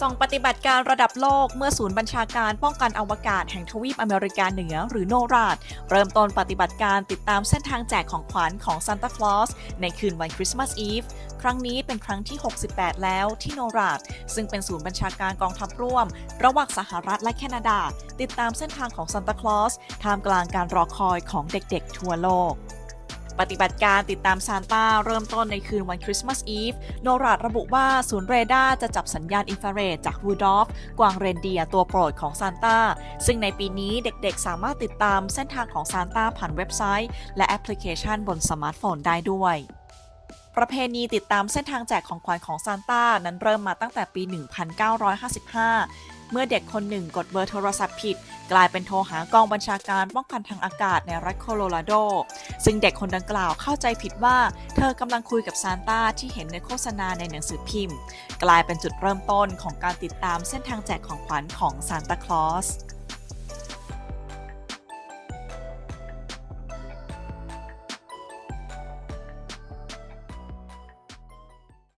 ส่งปฏิบัติการระดับโลกเมื่อศูนย์บัญชาการป้องกันอวกาศแห่งทวีปอเมริกาเหนือ หรือโนราด เริ่มต้นปฏิบัติการติดตามเส้นทางแจกของขวัญของซานตาคลอสในคืนวันคริสต์มาสอีฟครั้งนี้เป็นครั้งที่ 68 แล้วที่โนราด ซึ่งเป็นศูนย์บัญชาการกองทัพร่วม ระหว่างสหรัฐและแคนาดา ติดตามเส้นทางของซานตาคลอสท่ามกลางการรอคอยของเด็กๆทั่วโลก ปฏิบัติการติดตามซานต้าเริ่มต้นในคืนวันคริสต์มาสอีฟ โนราดระบุว่าศูนย์เรดาร์จะจับสัญญาณอินฟราเรดจากวูดอฟกวางเรนเดียตัวโปรดของซานต้า ซึ่งในปีนี้เด็กๆ สามารถติดตามเส้นทางของซานต้าผ่านเว็บไซต์ และแอปพลิเคชันบนสมาร์ทโฟนได้ด้วยประเพณีติดตามเส้นทางแจกของขวัญของซานต้านั้นเริ่มมาตั้งแต่ปี 1955 เมื่อเด็กคนหนึ่งกดเบอร์โทรศัพท์ผิด กลายเป็นโทรหากองบัญชาการป้องกันทางอากาศในรัฐโคโลราโด ซึ่งเด็กคนดังกล่าวเข้าใจผิดว่า เธอกำลังคุยกับซานต้าที่เห็นในโฆษณาในหนังสือพิมพ์ กลายเป็นจุดเริ่มต้นของการติดตามเส้นทางแจกของขวัญของซานตาคลอส